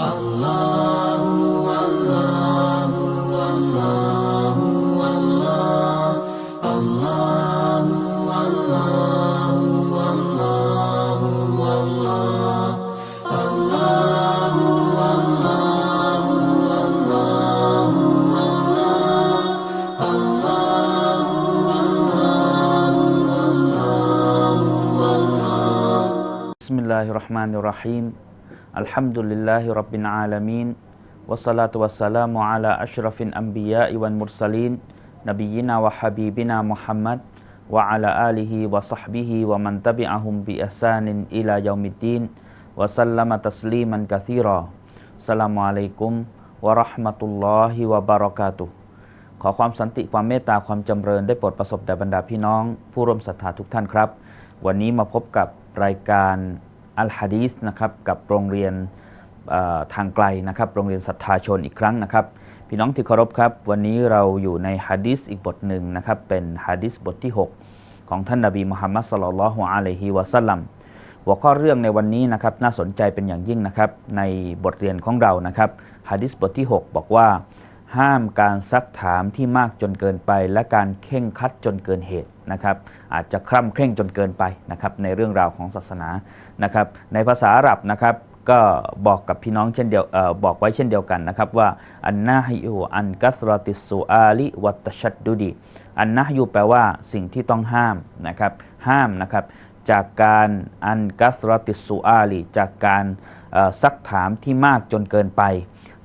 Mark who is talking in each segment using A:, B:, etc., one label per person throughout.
A: الله والله والله والله الله والله والله والله الله والله والله والله الله والله والله والله بسم الله الرحمن الرحيم الحمد لله رب العالمين والصلاة والسلام على أشرف الأنبياء والمرسلين نبينا وحبيبنا محمد وعلى آله وصحبه ومن تبعهم بإحسان إلى يوم الدين وسلم تسليما كثيرا السلام عليكم ورحمة الله وبركاته ขอความสันติความเมตตาความจำเริญได้โปรดประสบแด่บรรดาพี่น้อง ผู้ร่วมศรัทธาทุกท่านครับ วันนี้มาพบกับรายการ อัลฮะดีสนะครับกับโรงเรียนทางไกลนะครับโรงเรียนศรัทธาชนอีกครั้งนะครับ พี่น้องที่เคารพครับ วันนี้เราอยู่ในฮะดีสอีกบทหนึ่งนะครับเป็นฮะดีสบทที่ 6 ของท่านนบีมุฮัมมัดสลลัลฮุอะลัยฮิวะสัลลัมหัวข้อเรื่องในวันนี้นะครับน่าสนใจเป็นอย่างยิ่งนะครับในบทเรียนของเรานะครับฮะดิษบทที่ 6 บอกว่า ห้ามการซักถามที่มากจนเกินไป และการเข่งคัดจนเกินเหตุนะครับอาจจะคร่ำเคร่งจนเกินไปนะครับในเรื่องราวของศาสนานะครับในภาษาอาหรับนะครับก็บอกกับพี่น้องเช่นเดียวออบอกไว้เช่นเดียวกันนะครับว่าอันนาฮิยูอันกัสรติสซูอาลิวัตชัดดุดีอันนาฮิยูแปลว่าสิ่งที่ต้องห้ามนะครับห้ามนะครับจากการอันกัสรติสซูอาลีจากการซักถามที่มากจนเกินไป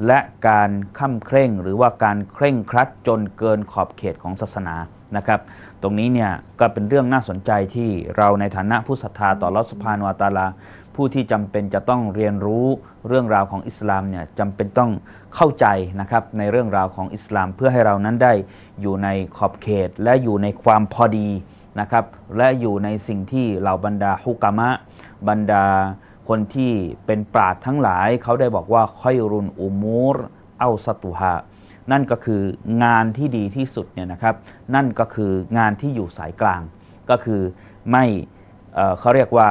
A: และการข้าเคร่งหรือว่าการเคร่งครัดจนเกินขอบเขตของศาสนานะครับ ตรงนี้เนี่ยก็เป็นเรื่องน่าสนใจที่เราในฐานะผู้ศรัทธาต่อลอสุภานวาตาลา ผู้ที่จำเป็นจะต้องเรียนรู้เรื่องราวของอิสลามเนี่ยจำเป็นต้องเข้าใจนะครับในเรื่องราวของอิสลาม เพื่อให้เรานั้นได้อยู่ในขอบเขต และอยู่ในความพอดีนะครับและอยู่ในสิ่งที่เหล่าบรรดาฮุกามะบรรดา คนที่เป็นปราดทั้งหลายเขาได้บอกว่าค่อยรุนอุมูรเอาสตุฮานั่นก็คืองานที่ดีที่สุดเนี่ยนะครับ นั่นก็คืองานที่อยู่สายกลาง ก็คือไม่เเขาเรียกว่า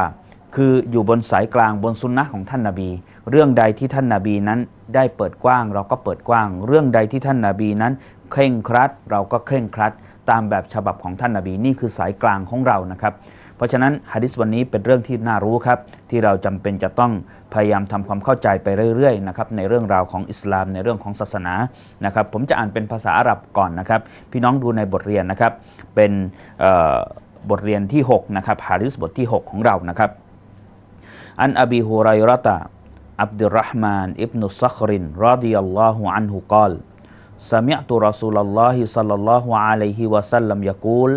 A: คืออยู่บนสายกลางบนสุนนะของท่านนาบี เรื่องใดที่ท่านนาบีนั้นได้เปิดกว้าง เราก็เปิดกว้าง เรื่องใดที่ท่านนาบีนั้น เคร่งครัด เราก็เคร่งครัด ตามแบบฉบับของท่านนาบีนี่คือสายกลางของเรานะครับ เพราะฉะนั้นฮะดิษวันนี้เป็นเรื่องที่น่ารู้ครับ ที่เราจำเป็นจะต้องพยายามทำความเข้าใจไปเรื่อยๆนะครับในเรื่องราวของอิสลามในเรื่องของศาสนานะครับ ผมจะอ่านเป็นภาษาอาหรับก่อนนะครับ พี่น้องดูในบทเรียนนะครับ เป็นเอ่อบทเรียนที่6นะครับฮะดิษบทที่ 6 ของเรานะครับ อันอบีฮุไรรตะอับดุลรห์มานอิบนุซัครินรดิยัลลอฮุอันฮุกาล سمعت رسول الله صلى الله عليه وسلم يقول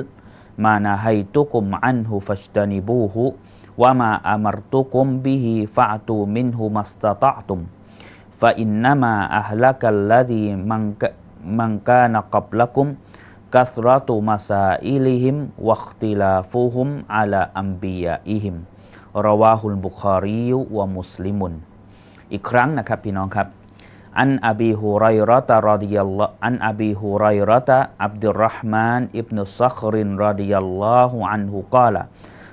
A: ما نهيتكم عنه فاجتنبوه وما أمرتكم به فأتوا منه ما استطعتم فإنما أهلك الذي من, ك- من كان قبلكم كثرة مسائلهم واختلافهم على أنبيائهم رواه البخاري ومسلم อีกครั้งนะครับพี่น้องครับ عن أبي هريرة رضي الله عن أبي هريرة عبد الرحمن ابن صخر رضي الله عنه قال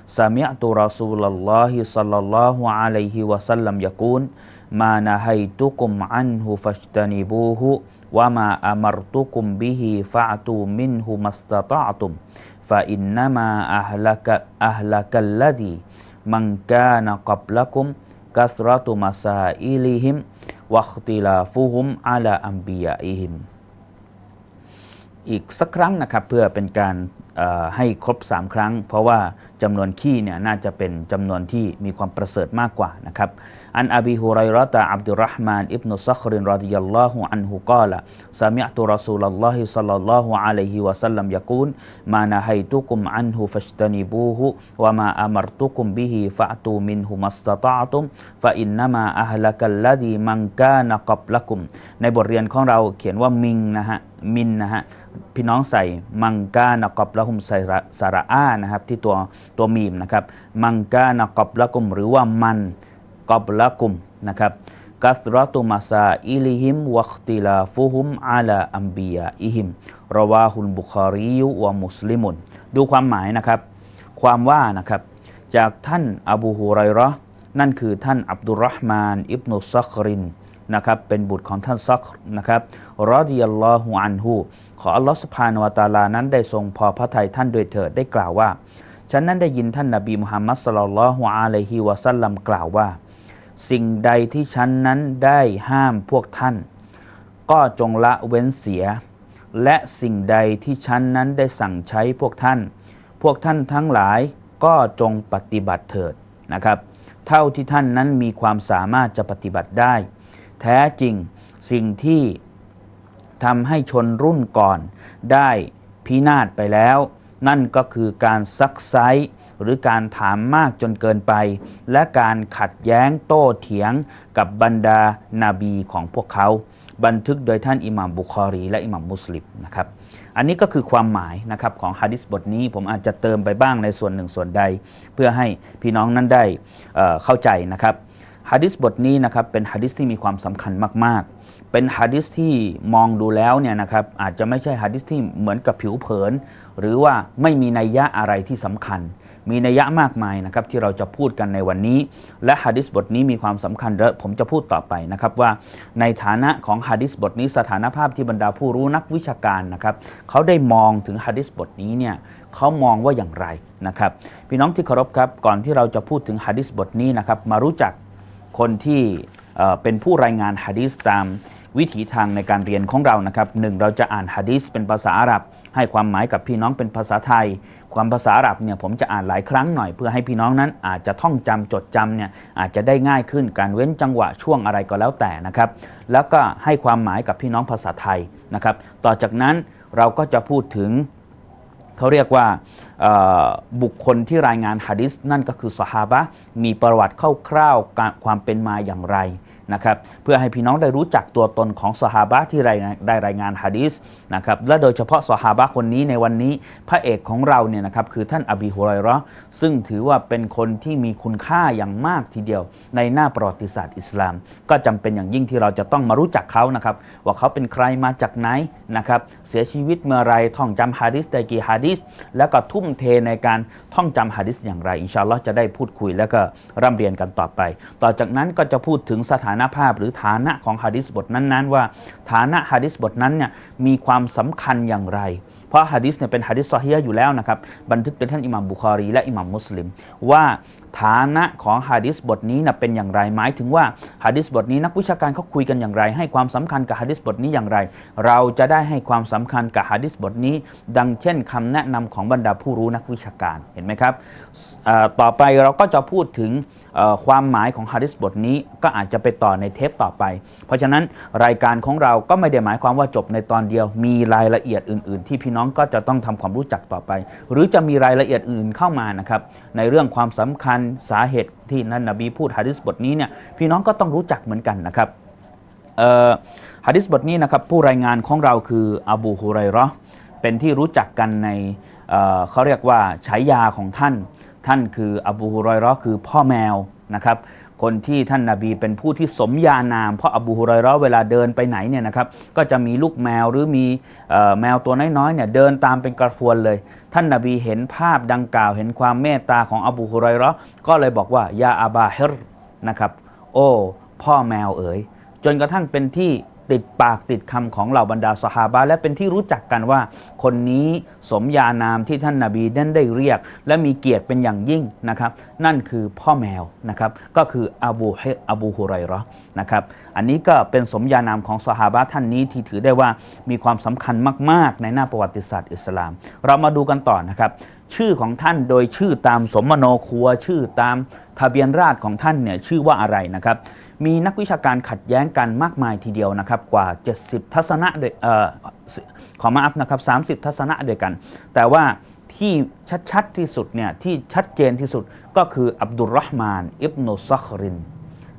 A: سمعت رسول الله صلى الله عليه وسلم يقول ما نهيتكم عنه فاجتنبوه وما أمرتكم به فاعتوا منه ما استطعتم فإنما أهلك أهلك الذي من كان قبلكم كثرة مسائلهم วัคติลาฟูฮุมอาลาอัมบียอิฮิมอีกสักครั้งนะครับเพื่อเป็นการให้ครบ 3 ครั้ง เพราะว่าจำนวนขี้เนี่ยน่าจะเป็นจำนวนที่มีความประเสริฐมากกว่านะครับ อันอบีฮุไรรอตะอับดุลรห์มานอิบนุซัครินรอดิยัลลอฮุอันฮุกาละซามิอัตุรอซูลัลลอฮิซัลลัลลอฮุอะลัยฮิวะสัลลัมยะกูลมานะฮัยตุกุมอันฮุฟัชตานิบูฮุวะมาอะมัรตุกุมบิฮิฟะอตูมินฮุมัสตะตะตุมฟะอินนามาอะฮละกัลลดีมันกานะกับละกุมในบทเรียนของเราเขียนว่ามิงนะฮะมินนะฮะพี่น้องใส่มังกานกอบละกุมใส่ระสระอานะครับที่ตัวตัวมีมนะครับมังกานกอบละกุมหรือว่ามัน กอบละกุมนะครับกัสรตุมาซาอิลิฮิมวัคติลาฟุฮุมอาลาอัมบียาอิฮิมรวาฮุลบุคารียวะมุสลิมุนดูความหมายนะครับ ความว่านะครับจากท่านอบูฮุไรราะห์นั่นคือท่านอับดุลรห์มานอิบนุซัครินนะครับเป็นบุตรของท่านซักนะครับรอดิยัลลอฮุอันฮูขออัลลอฮฺสุบฮานวตาลานั้นได้ทรงพอพระทัยท่านโดยเถิดได้กล่าวว่า ฉันนั้นได้ยินท่านนบีมุฮัมมัดสลลัลลอฮุอะลัยฮิวะสัลลัมกล่าวว่า สิ่งใดที่ฉันนั้นได้ห้ามพวกท่าน ก็จงละเว้นเสีย และสิ่งใดที่ฉันนั้นได้สั่งใช้พวกท่าน พวกท่านทั้งหลายก็จงปฏิบัติเถิดนะครับ เท่าที่ท่านนั้นมีความสามารถจะปฏิบัติได้ แท้จริงสิ่งที่ทำให้ชนรุ่นก่อนได้พินาศไปแล้ว นั่นก็คือการซักไซ หรือการถามมากจนเกินไป และการขัดแย้งโต้เถียงกับบรรดานาบีของพวกเขา บันทึกโดยท่านอิหม่ามบุคอรี และอิหม่ามมุสลิมนะครับอันนี้ก็คือความหมายนะครับของฮะดิษบทนี้ผมอาจจะเติมไปบ้างในส่วนหนึ่งส่วนใด เพื่อให้พี่น้องนั้นได้เเข้าใจนะครับฮะดิษบทนี้นะครับเป็นฮะดิษที่มีความสำคัญมาก ๆ เป็นฮะดิษที่มองดูแล้วเนี่ยนะครับอาจจะไม่ใช่ฮะดิษที่เหมือนกับผิวเผิน หรือว่าไม่มีนัยยะอะไรที่สำคัญ มีนัยยะมากมายนะครับที่เราจะพูดกันในวันนี้ และฮะดิษบทนี้มีความสำคัญและผมจะพูดต่อไปนะครับว่าในฐานะของฮะดิษบทนี้สถานภาพที่บรรดาผู้รู้นักวิชาการนะครับเขาได้มองถึงฮะดิษบทนี้เนี่ยเขามองว่าอย่างไรนะครับพี่น้องที่เคารพครับก่อนที่เราจะพูดถึงฮะดิษบทนี้นะครับมารู้จักคนที่เเป็นผู้รายงานฮะดิษตามวิถีทางในการเรียนของเรานะครับหนึ่งเราจะอ่านฮะดิษเป็นภาษาอาหรับ ให้ความหมายกับพี่น้องเป็นภาษาไทย ความภาษาอาหรับเนี่ยผมจะอ่านหลายครั้งหน่อยเพื่อให้พี่น้องนั้นอาจจะท่องจำจดจำเนี่ยอาจจะได้ง่ายขึ้นการเว้นจังหวะช่วงอะไรก็แล้วแต่นะครับ แล้วก็ให้ความหมายกับพี่น้องภาษาไทยนะครับ ต่อจากนั้นเราก็จะพูดถึงเขาเรียกว่าบุคคลที่รายงานฮะดิษนั่นก็คือสหาบะมีประวัติคร่าวๆความเป็นมาอย่างไร นะครับเพื่อให้พี่น้องได้รู้จักตัวตนของสหาบะที่ได้รายงานฮะดิษนะครับและโดยเฉพาะสหาบะคนนี้ในวันนี้พระเอกของเราเนี่ยนะครับคือท่านอบีฮุไรเราะห์ซึ่งถือว่าเป็นคนที่มีคุณค่าอย่างมากทีเดียว ในหน้าประวัติศาสตร์อิสลาม ก็จำเป็นอย่างยิ่งที่เราจะต้องมารู้จักเขานะครับว่าเขาเป็นใครมาจากไหนนะครับเสียชีวิตเมื่อไรท่องจำฮะดิษได้กี่ฮะดิษแล้วก็ทุ่มเทในการท่องจำฮะดิษอย่างไร อินชาอัลลอฮ์จะได้พูดคุยแล้วก็ร่ำเรียนกันต่อไป ต่อจากนั้นก็จะพูดถึงสถานานภาพหรือฐานะของฮะดิษบทนั้นๆ ว่าฐานะฮะดิษบทนั้นเนี่ยมีความสำคัญอย่างไร เพราะฮะดิษเนี่ยเป็นฮะดิษซอฮียะอยู่แล้วนะครับบันทึกโดยท่านอิหม่ามบุคอรี และอิหม่ามมุสลิม ว่าฐานะของฮะดิษบทนี้นะเป็นอย่างไรหมายถึงว่าฮะดิษบทนี้นักวิชาการเขาคุยกันอย่างไร ให้ความสำคัญกับฮะดิษบทนี้อย่างไร เราจะได้ให้ความสำคัญกับฮะดิษบทนี้ ดังเช่นคำแนะนำของบรรดาผู้รู้นักวิชาการเห็นไหมครับต่อไปเราก็จะพูดถึง ความหมายของฮะดิษบทนี้ก็อาจจะไปต่อในเทปต่อไป เพราะฉะนั้นรายการของเราก็ไม่ได้หมายความว่าจบในตอนเดียว มีรายละเอียดอื่น ๆ ที่พี่น้องก็จะต้องทำความรู้จักต่อไป หรือจะมีรายละเอียดอื่นเข้ามานะครับในเรื่องความสำคัญสาเหตุที่นั่นนบีพูดฮะดิษบทนี้เนี่ยพี่น้องก็ต้องรู้จักเหมือนกันนะครับฮะดิษบทนี้นะครับผู้รายงานของเราคืออบูฮุไรราะห์เป็นที่รู้จักกันในเเขาเรียกว่าฉายาของท่าน ท่านคืออบูฮุไรเราะห์คือพ่อแมวนะครับคนที่ท่านนาบีเป็นผู้ที่สมญานาม เพราะอบูฮุไรเราะห์เวลาเดินไปไหนเนี่ยนะครับก็จะมีลูกแมวหรือมีออแมวตัวน้อยๆเนี่ยเดินตามเป็นกระพวนเลย ท่านนาบีเห็นภาพดังกล่าวเห็นความเมตตาของอบูฮุไรเราะห์ก็เลยบอกว่ายาอาบาฮิรนะครับโอ้พ่อแมวเอ๋ยจนกระทั่งเป็นที่ ติดปากติดคำของเหล่าบรรดาสหาบะและเป็นที่รู้จักกันว่า คนนี้สมญานามที่ท่านนาบีนั้นได้เรียก และมีเกียรติเป็นอย่างยิ่งนะครับ นั่นคือพ่อแมวนะครับก็คืออบูเฮอบูฮุไรร์นะครับอันนี้ก็เป็นสมญานามของสหาบะท่านนี้ที่ถือได้ว่ามีความสำคัญมาก ๆ ในหน้าประวัติศาสตร์อิสลาม เรามาดูกันต่อนะครับชื่อของท่านโดยชื่อตามสมโนครัวชื่อตามทะเบียนราษฎรของท่านเนี่ยชื่อว่าอะไรนะครับ มีนักวิชาการขัดแย้งกันมากมายทีเดียวนะครับกว่า 70 ทัศนะด้วยเอ่อขอมาอัพนะครับ30 ทัศนะด้วยกัน แต่ว่าที่ชัดๆที่สุดเนี่ยที่ชัดเจนที่สุดก็คืออับดุลรห์มานอิบนุซักริน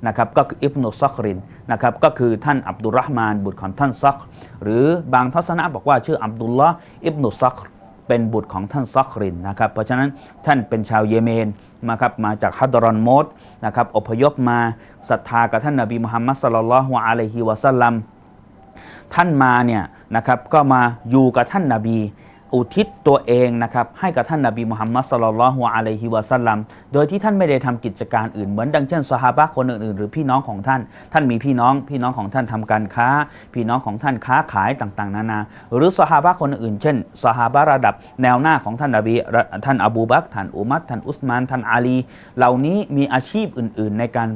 A: นะครับก็คืออิบนุซักรินนะครับก็คือท่านอับดุลรห์มานบุตรของท่านซัก หรือบางทัศนะบอกว่าชื่ออับดุลลอฮ์อิบนุซัก เป็นบุตรของท่านซักรินนะครับเพราะฉะนั้นท่านเป็นชาวเยเมนมาครับมาจากฮัดรอนโมดนะครับอพยพมาศรัทธากับท่านนบีมุฮัมมัดสลลัลลอฮุอะลัยฮิวะสัลลัมท่านมาเนี่ยนะครับก็มาอยู่กับท่านนาบี อุทิศตัวเองนะครับให้กับท่านนาบีมุฮัมมัดสลลัลฮุอะลัยฮิวะสัลลัมโดยที่ท่านไม่ได้ทำกิจการอื่นเหมือนดังเช่นสหาบะคนอื่นๆ หรือพี่น้องของท่าน ท่านมีพี่น้อง พี่น้องของท่านทำการค้า พี่น้องของท่านค้าขายต่างๆ นานา หรือสหาบะคนอื่นเช่นสหาบะระดับแนวหน้าของท่านนบีท่านอบูบักท่านอุมัรท่านอุสมานท่านอาลี เหล่านี้มีอาชีพอื่น ๆ ในการ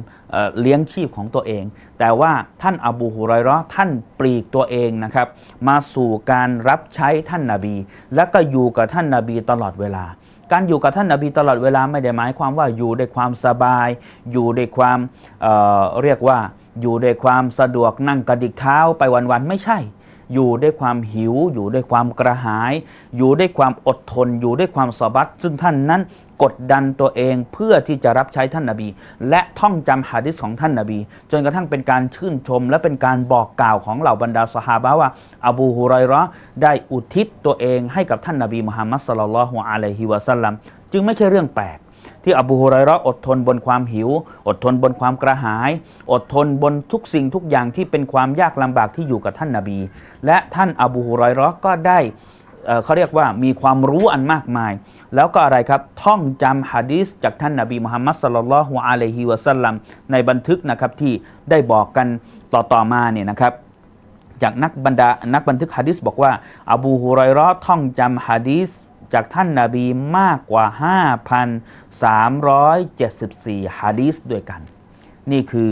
A: เลี้ยงชีพของตัวเอง แต่ว่าท่านอบูฮุไรเราะห์ท่านปลีกตัวเองนะครับมาสู่การรับใช้ท่านนาบี และก็อยู่กับท่านนาบีตลอดเวลา การอยู่กับท่านนาบีตลอดเวลาไม่ได้หมายความว่าอยู่ด้วยความสบาย อยู่ด้วยความเเรียกว่าอยู่ด้วยความสะดวกนั่งกระดิกเท้าไปวันๆไม่ใช่ อยู่ด้วยความหิว อยู่ด้วยความกระหาย อยู่ด้วยความอดทน อยู่ด้วยความสบัดซึ่งท่านนั้นกดดันตัวเองเพื่อที่จะรับใช้ท่านนาบี และท่องจำหะดิษของท่านนาบี จนกระทั่งเป็นการชื่นชม และเป็นการบอกกล่าวของเหล่าบรรดาสหาบะว่า อบูฮุไรเราะห์ได้อุทิศตัวเองให้กับท่านนาบีมุฮัมมัดสลลัลลอฮุอะลัยฮิวะสัลลัมจึงไม่ใช่เรื่องแปลก ที่อบูฮุไรเราะห์อดทนบนความหิว อดทนบนความกระหาย อดทนบนทุกสิ่งทุกอย่างที่เป็นความยากลำบากที่อยู่กับท่านนาบี และท่านอบูฮุไรเราะห์ก็ได้เเขาเรียกว่ามีความรู้อันมากมาย แล้วก็อะไรครับ ท่องจำฮะดีษจากท่านนาบีมุฮัมมัดสลลัลฮุอะลัยฮิวะสัลลัมในบันทึกนะครับที่ได้บอกกันต่อๆมาเนี่ยนะครับจากนักบรรดานักบันทึกฮะดิษบอกว่า อบูฮุไรร์ท่องจำฮะดีษ จากท่านนาบีมากกว่า 5,374ฮะดีษด้วยกัน นี่คือ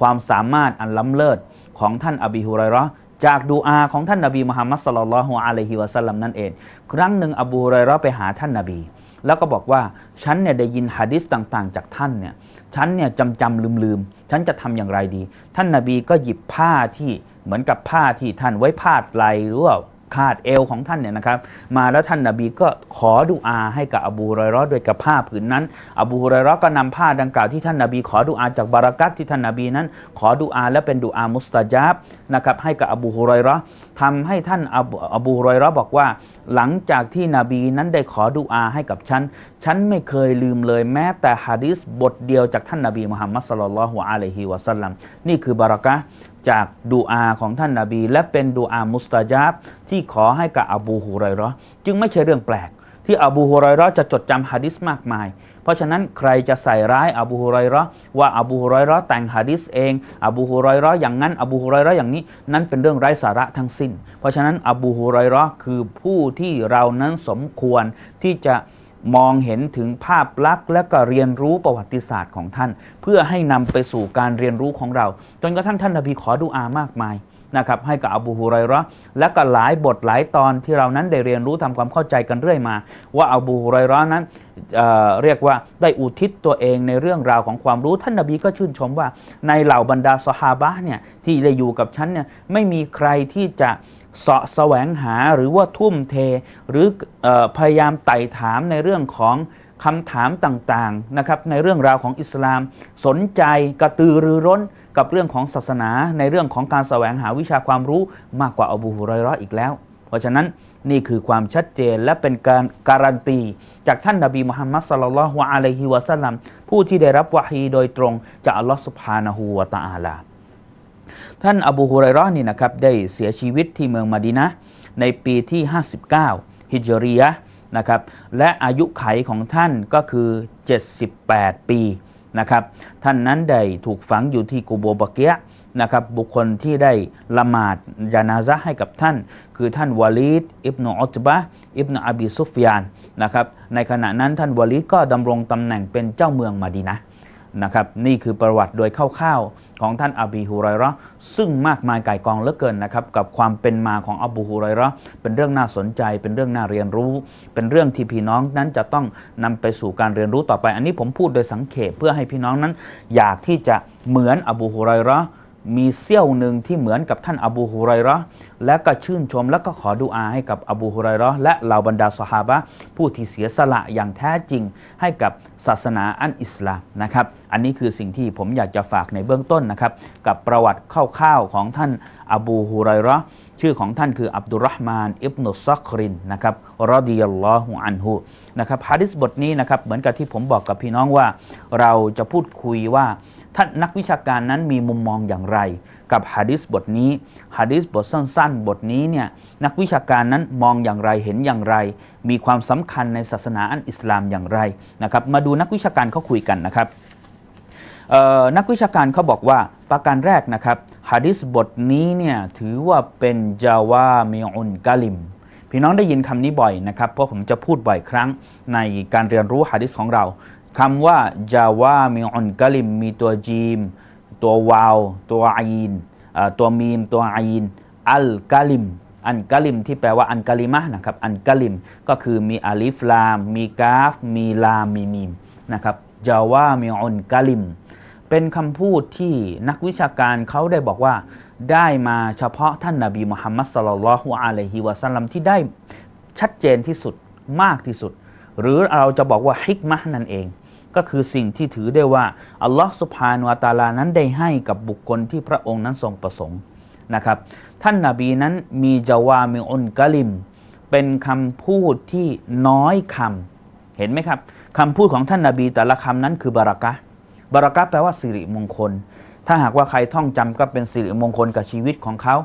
A: ความสามารถอันล้ำเลิศของท่านอบีฮุไรเราะห์จากดูอาของท่านนบีมุฮัมมัดสลลัลฮุอะลัยฮิวะสัลลัมนั่นเอง ครั้งหนึ่งอบูฮุไรเราะห์ไปหาท่านนบี แล้วก็บอกว่าฉันเนี่ยได้ยินฮะดิษต่างๆ จากท่านเนี่ยฉันเนี่ยจำจำลืมลืมฉันจะทำอย่างไรดี ท่านนาบีก็หยิบผ้าที่เหมือนกับผ้าที่ท่านไว้พาดไหลหรือว่า คาดเอวของท่านเนี่ยนะครับ มาแล้วท่านนาบีก็ขอดุอาให้กับอบูไรราะห์โดวยกับผ้าผืนนั้น อบูไรราะห์ก็นำผ้าดังกล่าวที่ท่านนาบี ขอดุอาจากบารักัตที่ท่านนาบีนั้น ขอดุอาและเป็นดุอามุสตาจาบนะครับให้กับอบูฮุไรราะห์ทำให้ท่านอบูอบูฮุไรราะห์บอกว่า หลังจากที่นบีนั้นได้ขอดุอาให้กับฉันฉันไม่เคยลืมเลยแม้แต่ฮะดิษบทเดียวจากท่านนบีมุฮัมมัดสลลัลลอฮุอะลัยฮิวะสัลลัมนี่คือบารักะ จากดูอาของท่านนาบี และเป็นดูอามุสตาจาบที่ขอให้กับอบูฮุไรราะห์จึงไม่ใช่เรื่องแปลก ที่อบูฮุไรราะห์จะจดจำฮะดิษมากมาย เพราะฉะนั้นใครจะใส่ร้ายอบูฮุไรราะห์ว่าอบูฮุไรราะห์แต่งฮะดิษเอง อบูฮุไรราะห์อย่างนั้นอบูฮุไรราะห์อย่างนี้นั่นเป็นเรื่องไร้สาระทั้งสิ้น เพราะฉะนั้นอบูฮุไรราะห์คือผู้ที่เรานั้นสมควรที่จะ มองเห็นถึงภาพลักษณ์และก็เรียนรู้ประวัติศาสตร์ของท่าน เพื่อให้นำไปสู่การเรียนรู้ของเรา จนกระทั่งท่านนบีขอดุอามากมายนะครับให้กับอบูฮุไรร์และก็หลายบทหลายตอนที่เรานั้นได้เรียนรู้ทำความเข้าใจกันเรื่อยมา ว่าอบูฮุไรร์นั้นเเรียกว่าได้อุทิศตัวเองในเรื่องราวของความรู้ท่านนบีก็ชื่นชมว่า ในเหล่าบรรดาสหาบะเนี่ยที่ได้อยู่กับฉันเนี่ยไม่มีใครที่จะ เสาะแสวงหาหรือว่าทุ่มเท หรืออพยายามไต่ถามในเรื่องของคำถามต่างๆนะครับในเรื่องราวของอิสลาม สนใจกระตือรือร้นกับเรื่องของศาสนา ในเรื่องของการแสวงหาวิชาความรู้มากกว่าอบูฮุไรราะห์อีกแล้ว เพราะฉะนั้นนี่คือความชัดเจนและเป็นการการันตี จากท่านนบีมุฮัมมัดสลลัลลอฮุอะลัยฮิวะสัลลัมผู้ที่ได้รับวะฮีโดยตรงจากอัลลอฮฺสุบฮานะฮูวะตะอาลา ท่านอบูฮุไรร์นี่นะครับได้เสียชีวิตที่เมืองมะดีนะในปีที่ 59 ฮิจรียะนะครับและอายุไขของท่านก็คือ 78 ปีนะครับท่านนั้นได้ถูกฝังอยู่ที่กูโบบะเกียนะครับบุคคลที่ได้ละหมาดยานาซะให้กับท่าน คือท่านวาลีดอิบนุอุตบะอิบนุอบีซุฟยานนะครับในขณะนั้นท่านวาลีดก็ดำรงตำแหน่งเป็นเจ้าเมืองมะดีนะ นะครับนี่คือประวัติโดยคร่าวๆของท่านอบีฮุไรระซึ่งมากมายก่ายกองเหลือเกินนะครับกับความเป็นมาของอบูฮุไรระเป็นเรื่องน่าสนใจ เป็นเรื่องน่าเรียนรู้ เป็นเรื่องที่พี่น้องนั้นจะต้องนำไปสู่การเรียนรู้ต่อไป อันนี้ผมพูดโดยสังเขปเพื่อให้พี่น้องนั้น อยากที่จะเหมือนอบูฮุไรระ มีเสี้ยวหนึ่งที่เหมือนกับท่านอบูฮุไรระและก็ชื่นชมและก็ขอดุอาให้กับอบูฮุไรระและเหล่าบรรดาสหาบะผู้ที่เสียสละอย่างแท้จริงให้กับศาสนาอันอิสลามนะครับ อันนี้คือสิ่งที่ผมอยากจะฝากในเบื้องต้นนะครับ กับประวัติคร่าวๆของท่านอบูฮุไรระชื่อของท่านคืออับดุลรห์มานอิบนุซักรินนะครับรอดิยัลลอฮุอันฮุนะครับฮะดิษบทนี้นะครับเหมือนกับที่ผมบอกกับพี่น้องว่า เราจะพูดคุยว่า ท่านนักวิชาการนั้นมีมุมมองอย่างไร กับฮะดิษบทนี้ฮะดิษบทสั้น ๆ บทนี้เนี่ยนักวิชาการนั้นมองอย่างไรเห็นอย่างไร มีความสำคัญในศาสนาอันอิสลามอย่างไรนะครับมาดูนักวิชาการเขาคุยกันนะครับนักวิชาการเขาบอกว่าประการแรกนะครับฮะดิษบทนี้เนี่ยถือว่าเป็นจาวามิอุนกาลิมพี่น้องได้ยินคำนี้บ่อยนะครับ เพราะผมจะพูดบ่อยครั้งในการเรียนรู้ฮะดิษของเรา คำว่าจาวามิอุนกลิม มีตัวจีม ตัววาว ตัวอีนตัวมีม ตัวอีนอัลกลิม อันกลิมที่แปลว่าอันกลิมะนะครับ อันกลิมก็คือมีอาลิฟลาม มีกาฟ มีลาม มีมีมนะครับจาวามิอุนกลิม เป็นคำพูดที่นักวิชาการเขาได้บอกว่า ได้มาเฉพาะท่านนาบีมุฮัมมัดสลลัลฮุอะลัยฮิวะสัลลัมที่ได้ชัดเจนที่สุดมากที่สุด หรือเราจะบอกว่าฮิกมะนั่นเอง ก็คือสิ่งที่ถือได้ว่าอัลลอฮ์สุบฮานุตาลานั้นได้ให้กับบุคคลที่พระองค์นั้นทรงประสงค์นะครับ ท่านนาบีนั้นมีจาวามิอุนกะลิม เป็นคำพูดที่น้อยคำเห็นไหมครับคำพูดของท่านนาบีแต่ละคำนั้นคือบารักะบารักะแปลว่าสิริมงคล ถ้าหากว่าใครท่องจำก็เป็นสิริมงคลกับชีวิตของเขา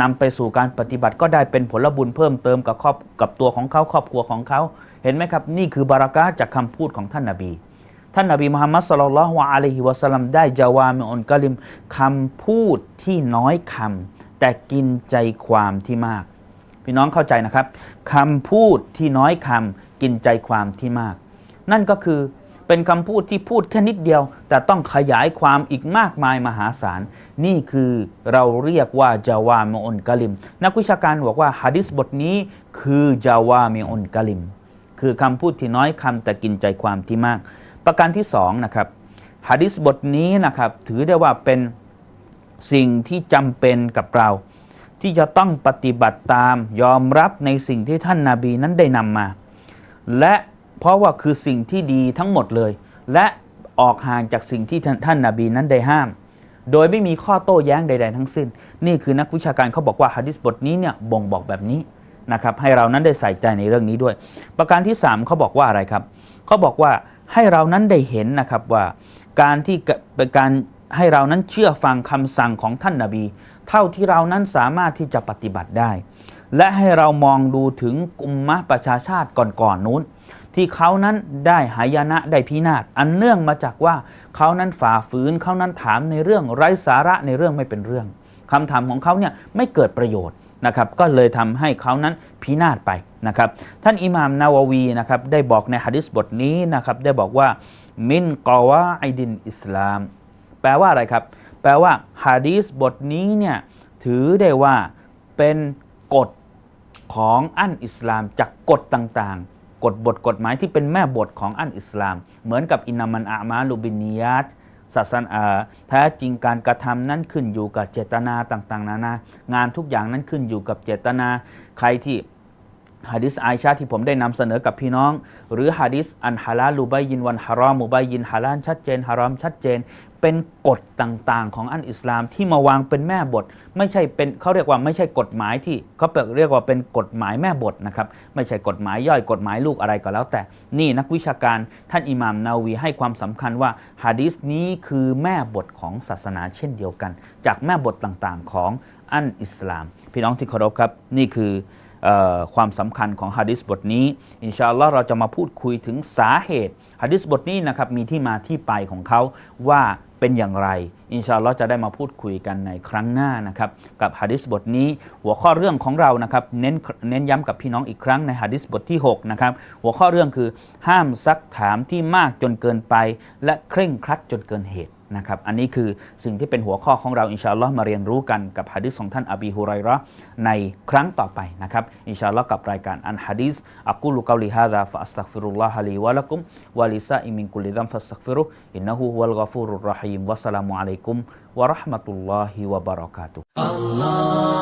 A: นำไปสู่การปฏิบัติก็ได้เป็นผลบุญเพิ่มเติมกับครอบกับตัวของเขาครอบครัวของเขา เห็นไหมครับ นี่คือบารักะจากคำพูดของท่านนาบี ท่านนาบีมุฮัมมัดสลลัลลอฮุอะลัยฮิวะสัลลัมได้จาวามิอุนกะลิมคำพูดที่น้อยคำแต่กินใจความที่มาก พี่น้องเข้าใจนะครับคำพูดที่น้อยคำกินใจความที่มาก นั่นก็คือเป็นคำพูดที่พูดแค่นิดเดียว แต่ต้องขยายความอีกมากมายมหาศาล นี่คือเราเรียกว่าจาวามิอุนกะลิม นักวิชาการบอกว่าฮะดิษบทนี้คือจาวามิอุนกะลิม คือคำพูดที่น้อยคำแต่กินใจความที่มาก ประการที่สองนะครับฮะดิษบทนี้นะครับถือได้ว่าเป็นสิ่งที่จำเป็นกับเรา ที่จะต้องปฏิบัติตามยอมรับในสิ่งที่ท่านนาบีนั้นได้นำมา และเพราะว่าคือสิ่งที่ดีทั้งหมดเลย และออกห่างจากสิ่งที่ท่านท่านนาบีนั้นได้ห้าม โดยไม่มีข้อโต้แย้งใด ๆ ทั้งสิ้น นี่คือนักวิชาการเขาบอกว่าฮะดิษบทนี้เนี่ยบ่งบอกแบบนี้นะครับให้เรานั้นได้ใส่ใจในเรื่องนี้ด้วย ประการที่ 3เขาบอกว่าอะไรครับเขาบอกว่า ให้เรานั้นได้เห็นนะครับว่าการที่การให้เรานั้นเชื่อฟังคำสั่งของท่านนาบี เท่าที่เรานั้นสามารถที่จะปฏิบัติได้ และให้เรามองดูถึงกลุ่มมะประชาชาติก่อนๆนนู้น ที่เขานั้นได้หายนะได้พินาศอันเนื่องมาจากว่าเขานั้นฝ่าฝืนเขานั้นถามในเรื่องไร้สาระในเรื่องไม่เป็นเรื่องคำถามของเขาเนี่ยไม่เกิดประโยชน์ นะครับก็เลยทำให้เขานั้นพินาศไปนะครับท่านอิหม่ามนาววีนะครับได้บอกในฮะดิษบทนี้นะครับได้บอกว่ามินกอวาไอดินอิสลาม แปลว่าอะไรครับ แปลว่าฮะดีษบทนี้เนี่ยถือได้ว่าเป็นกฎของอันอิสลามจากกฎต่างๆ กฎบทกฎหมายที่เป็นแม่บทของอันอิสลาม เหมือนกับอินามันอามาลูบินียัต ศาสนาแท้จริงการกระทำนั้นขึ้นอยู่กับเจตนาต่างๆนานางานทุกอย่างนั้นขึ้นอยู่กับเจตนาใครที่ฮะดิษไอชาที่ผมได้นำเสนอกับพี่น้อง หรือฮะดิษอันฮาลาลูบายินวันฮารอมมุบายินฮาลาลชัดเจนฮารอมชัดเจน เป็นกฎต่างๆ ของอันอิสลามที่มาวางเป็นแม่บท ไม่ใช่เป็นเขาเรียกว่าไม่ใช่กฎหมายที่เขาเรียกว่าเป็นกฎหมายแม่บทนะครับไม่ใช่กฎหมายย่อยกฎหมายลูกอะไรก็แล้ว แต่นี่นักวิชาการท่านอิหม่ามนาวีให้ความสำคัญว่าฮะดิษนี้คือแม่บทของศาสนาเช่นเดียวกัน จากแม่บทต่างๆของอันอิสลาม พี่น้องที่เคารพครับนี่คือเอ่อความสำคัญของฮะดิษบทนี้ อินชาอัลลอฮ์เราจะมาพูดคุยถึงสาเหตุฮะดิษบทนี้นะครับมีที่มาที่ไปของเขาว่า เป็นอย่างไร อินชาอัลลอฮ์จะได้มาพูดคุยกันในครั้งหน้านะครับ กับฮะดิษบทนี้ หัวข้อเรื่องของเรานะครับเน้นเน้นย้ำกับพี่น้องอีกครั้งในฮะดิษบทที่6นะครับหัวข้อเรื่องคือห้ามซักถามที่มากจนเกินไป และเคร่งครัดจนเกินเหตุ นะครับอันนี้คือสิ่งที่เป็นหัวข้อของเราอินชาอัลลอฮ์มาเรียนรู้กันกับฮะดิษของท่านอบีฮุไรระในครั้งต่อไปนะครับอินชาอัลลอฮ์กับรายการอันฮะดิษอักูลุกาลิฮาดาฟะอัสตักฟิรุลลอฮะลีวะลักุมวะลิซาอิมินกุลิดัมฟัสตักฟิรุอินนะฮูฮุวัลกัฟูรุรรหีมวัสสลามุอะลัยกุมวะราะห์มะตุลลอฮิวะบะเราะกาตุฮ์